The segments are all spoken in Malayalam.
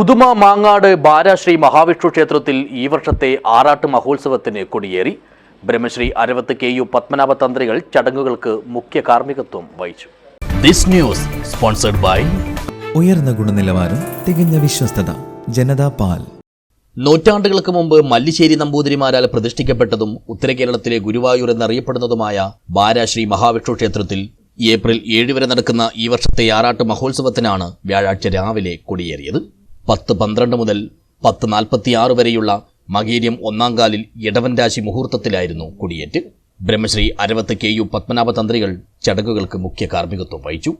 ഉദുമ മാങ്ങാട് ബാരാശ്രീ മഹാവിഷ്ണു ക്ഷേത്രത്തിൽ ഈ വർഷത്തെ ആറാട്ട് മഹോത്സവത്തിന് കൊടിയേറി. ബ്രഹ്മശ്രീ അരവത്ത് കെ യു പത്മനാഭ തന്ത്രികൾ ചടങ്ങുകൾക്ക് മുഖ്യ കാർമ്മികത്വം വഹിച്ചു. ദിസ് ന്യൂസ് സ്പോൺസർഡ് ബൈ ഉയർന്ന ഗുണനിലവാരം തികഞ്ഞ വിശ്വസ്തത ജനതാ പാൽ. നൂറ്റാണ്ടുകൾക്ക് മുമ്പ് മല്ലിശ്ശേരി നമ്പൂതിരിമാരാൽ പ്രതിഷ്ഠിക്കപ്പെട്ടതും ഉത്തര കേരളത്തിലെ ഗുരുവായൂർ എന്നറിയപ്പെടുന്നതുമായ ബാരാശ്രീ മഹാവിഷ്ണു ക്ഷേത്രത്തിൽ ഏപ്രിൽ ഏഴ് വരെ നടക്കുന്ന ഈ വർഷത്തെ ആറാട്ട് മഹോത്സവത്തിനാണ് വ്യാഴാഴ്ച രാവിലെ കൊടിയേറിയത്. പത്ത് പന്ത്രണ്ട് മുതൽ പത്ത് നാൽപ്പത്തിയാറ് വരെയുള്ള മകീര്യം ഒന്നാം കാലിൽ ഇടവൻ രാശി മുഹൂർത്തത്തിലായിരുന്നു കൊടിയേറ്റ്. ബ്രഹ്മശ്രീ അരവത്ത് കെ യു പത്മനാഭ തന്ത്രികൾ ചടങ്ങുകൾക്ക് മുഖ്യ കാർമ്മികത്വം വഹിച്ചു.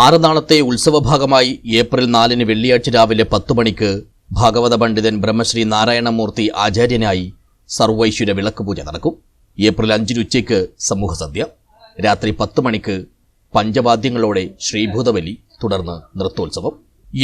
ആറ് നാളത്തെ ഉത്സവഭാഗമായി ഏപ്രിൽ നാലിന് വെള്ളിയാഴ്ച രാവിലെ പത്ത് മണിക്ക് ഭാഗവത പണ്ഡിതൻ ബ്രഹ്മശ്രീ നാരായണമൂർത്തി ആചാര്യനായി സർവൈശ്വര വിളക്ക് പൂജ നടക്കും. ഏപ്രിൽ അഞ്ചിന് ഉച്ചയ്ക്ക് സമൂഹ സദ്യ രാത്രി പത്ത് മണിക്ക് പഞ്ചവാദ്യങ്ങളോടെ ശ്രീഭൂതബലി തുടർന്ന് നൃത്തോത്സവം.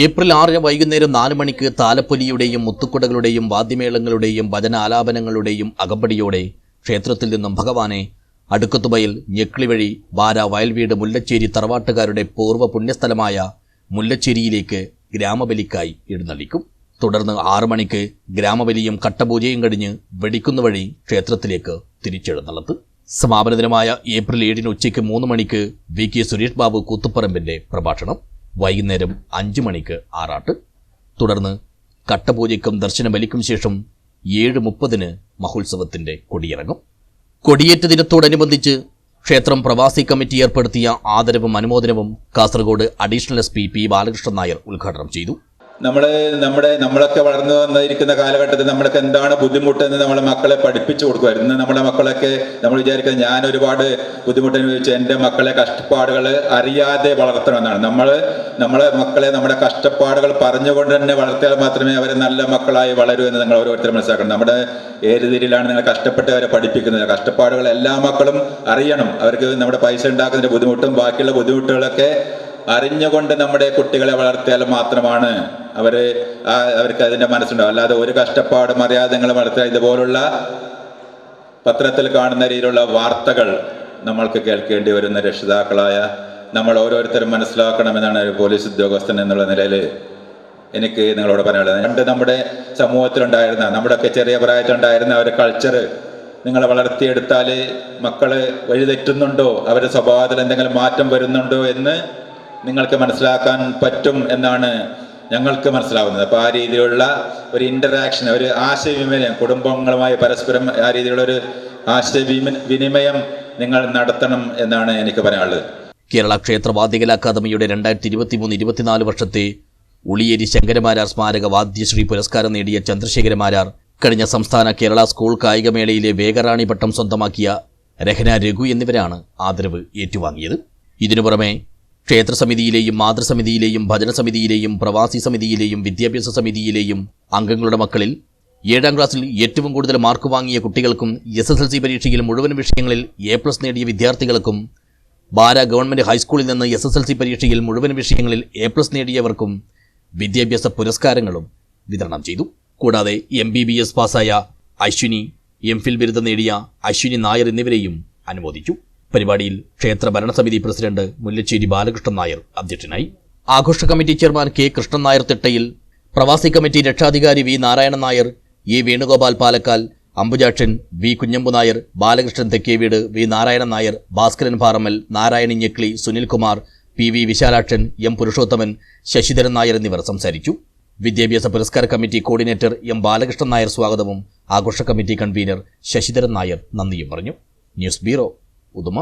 ഏപ്രിൽ ആറിന് വൈകുന്നേരം നാല് മണിക്ക് താലപ്പൊലിയുടെയും മുത്തുക്കുടകളുടെയും വാദ്യമേളങ്ങളുടെയും ഭജനാലാപനങ്ങളുടെയും അകമ്പടിയോടെ ക്ഷേത്രത്തിൽ നിന്നും ഭഗവാനെ അടുക്കത്തുബയിൽ ഞെക്ലി വഴി ബാര വയൽവീട് മുല്ലച്ചേരി തറവാട്ടുകാരുടെ പൂർവ പുണ്യസ്ഥലമായ മുല്ലച്ചേരിയിലേക്ക് ഗ്രാമബലിക്കായി എഴുന്നള്ളിക്കും. തുടർന്ന് ആറു മണിക്ക് ഗ്രാമബലിയും കട്ടപൂജയും കഴിഞ്ഞ് വെടിക്കുന്ന വഴി ക്ഷേത്രത്തിലേക്ക് തിരിച്ചെഴുന്നള്ളത്ത്. സമാപന ദിനമായ ഏപ്രിൽ ഏഴിന് ഉച്ചയ്ക്ക് മൂന്ന് മണിക്ക് വി കെ സുരേഷ് ബാബു കൂത്തുപ്പറമ്പിന്റെ പ്രഭാഷണം. വൈകുന്നേരം അഞ്ചു മണിക്ക് ആറാട്ട്. തുടർന്ന് കട്ടപൂജയ്ക്കും ദർശന ബലിക്കും ശേഷം ഏഴ് മുപ്പതിന് മഹോത്സവത്തിന്റെ കൊടിയിറങ്ങും. കൊടിയേറ്റ് ദിനത്തോടനുബന്ധിച്ച് ക്ഷേത്രം പ്രവാസി കമ്മിറ്റി ഏർപ്പെടുത്തിയ ആദരവും അനുമോദനവും Kasaragod additional S P Balakrishnan Nair ഉദ്ഘാടനം ചെയ്തു. നമ്മൾ നമ്മുടെ നമ്മളൊക്കെ വളർന്നു വന്നിരിക്കുന്ന കാലഘട്ടത്തിൽ നമ്മൾക്ക് എന്താണ് ബുദ്ധിമുട്ടെന്ന് നമ്മളെ മക്കളെ പഠിപ്പിച്ചു കൊടുക്കുമായിരുന്നു ഇന്ന് നമ്മുടെ മക്കളൊക്കെ നമ്മൾ വിചാരിക്കുന്നത് ഞാൻ ഒരുപാട് ബുദ്ധിമുട്ട് അനുഭവിച്ചു. എന്റെ മക്കളെ കഷ്ടപ്പാടുകൾ അറിയാതെ വളർത്തണമെന്നാണ്. നമ്മൾ നമ്മളെ മക്കളെ നമ്മുടെ കഷ്ടപ്പാടുകൾ പറഞ്ഞുകൊണ്ട് തന്നെ വളർത്തിയാൽ മാത്രമേ അവർ നല്ല മക്കളായി വളരൂ എന്ന് നിങ്ങൾ ഓരോരുത്തരും മനസ്സിലാക്കണം. നമ്മുടെ ഏത് രീതിയിലാണ് നിങ്ങൾ കഷ്ടപ്പെട്ട് അവരെ പഠിപ്പിക്കുന്നത്? കഷ്ടപ്പാടുകൾ എല്ലാ മക്കളും അറിയണം. അവർക്ക് നമ്മുടെ പൈസ ഉണ്ടാക്കുന്നതിന്റെ ബുദ്ധിമുട്ടും ബാക്കിയുള്ള ബുദ്ധിമുട്ടുകളൊക്കെ അറിഞ്ഞുകൊണ്ട് നമ്മുടെ കുട്ടികളെ വളർത്തിയാൽ മാത്രമാണ് അവർ അവർക്ക് അതിന്റെ മനസ്സുണ്ടാവും അല്ലാതെ ഒരു കഷ്ടപ്പാടും അറിയാതെ നിങ്ങൾ ഇതുപോലുള്ള പത്രത്തിൽ കാണുന്ന രീതിയിലുള്ള വാർത്തകൾ നമ്മൾക്ക് കേൾക്കേണ്ടി വരുന്ന രക്ഷിതാക്കളായ നമ്മൾ ഓരോരുത്തരും മനസ്സിലാക്കണമെന്നാണ് ഒരു പോലീസ് ഉദ്യോഗസ്ഥൻ എന്നുള്ള നിലയിൽ എനിക്ക് നിങ്ങളോട് പറയാനുള്ളത്. പണ്ട് നമ്മുടെ സമൂഹത്തിലുണ്ടായിരുന്ന നമ്മുടെയൊക്കെ ചെറിയ പ്രായത്തിലുണ്ടായിരുന്ന ഒരു കൾച്ചർ നിങ്ങളെ വളർത്തിയെടുത്താൽ മക്കൾ വഴിതെറ്റുന്നുണ്ടോ അവരുടെ സ്വഭാവത്തിൽ എന്തെങ്കിലും മാറ്റം വരുന്നുണ്ടോ എന്ന് നിങ്ങൾക്ക് മനസ്സിലാക്കാൻ പറ്റും എന്നാണ് ഞങ്ങൾക്ക് മനസ്സിലാവുന്നത്. അപ്പോൾ ആ രീതിയിലുള്ള ഒരു ഇന്ററാക്ഷൻ ഒരു ആശയവിനിമയം കുടുംബങ്ങളുമായി പരസ്പരം ആ രീതിയിലുള്ള ഒരു വിനിമയം നിങ്ങൾ നടത്തണം എന്നാണ് എനിക്ക് പറയാനുള്ളത്. കേരള ക്ഷേത്ര അക്കാദമിയുടെ രണ്ടായിരത്തി ഇരുപത്തി ഇരുപത്തിമൂന്ന് ഇരുപത്തിനാല് വർഷത്തെ ഉളിയേരി ശങ്കരമാരാർ സ്മാരക വാദ്യശ്രീ പുരസ്കാരം നേടിയ ചന്ദ്രശേഖരമാരാർ കഴിഞ്ഞ സംസ്ഥാന കേരള സ്കൂൾ കായികമേളയിലെ വേഗറാണി പട്ടം സ്വന്തമാക്കിയ രഹന രഘു എന്നിവരാണ് ആദരവ് ഏറ്റുവാങ്ങിയത്. ഇതിനു പുറമെ ക്ഷേത്ര സമിതിയിലെയും മാതൃസമിതിയിലെയും ഭജന സമിതിയിലെയും പ്രവാസി സമിതിയിലെയും വിദ്യാഭ്യാസ സമിതിയിലെയും അംഗങ്ങളുടെ മക്കളിൽ ഏഴാം ക്ലാസ്സിൽ ഏറ്റവും കൂടുതൽ മാർക്ക് വാങ്ങിയ കുട്ടികൾക്കും എസ് എസ് എൽ സി പരീക്ഷയിൽ മുഴുവൻ വിഷയങ്ങളിൽ എ പ്ലസ് നേടിയ വിദ്യാർത്ഥികൾക്കും ബാര ഗവൺമെന്റ് ഹൈസ്കൂളിൽ നിന്ന് എസ് എസ് എൽ സി പരീക്ഷയിൽ മുഴുവൻ വിഷയങ്ങളിൽ എ പ്ലസ് നേടിയവർക്കും വിദ്യാഭ്യാസ പുരസ്കാരങ്ങളും വിതരണം ചെയ്തു. കൂടാതെ എം ബി ബി എസ് പാസ്സായ അശ്വിനി എം ഫിൽ ബിരുദം നേടിയ അശ്വിനി നായർ എന്നിവരെയും അനുമോദിച്ചു. പരിപാടിയിൽ ക്ഷേത്ര ഭരണസമിതി പ്രസിഡന്റ് മുല്ലശ്ശേരി ബാലകൃഷ്ണൻ നായർ അധ്യക്ഷനായി. ആഘോഷ committee chairman K. Krishnan Nair തിട്ടയിൽ പ്രവാസി കമ്മിറ്റി രക്ഷാധികാരി V. Narayanan Nair A. Venugopal Palakkal Ambujakshan V. Kunhambu Nair Balakrishnan Thekkeveedu V. Narayanan Nair Bhaskaran Parammal Narayani Njekli Sunilkumar P. V. Vishalakshan M. Purushothaman Sasidharan Nair എന്നിവർ സംസാരിച്ചു. വിദ്യാഭ്യാസ പുരസ്കാര committee coordinator M. Balakrishnan Nair സ്വാഗതവും ആഘോഷ കമ്മിറ്റി കൺവീനർ ശശിധരൻ നായർ നന്ദിയും പറഞ്ഞു. News bureau Uduma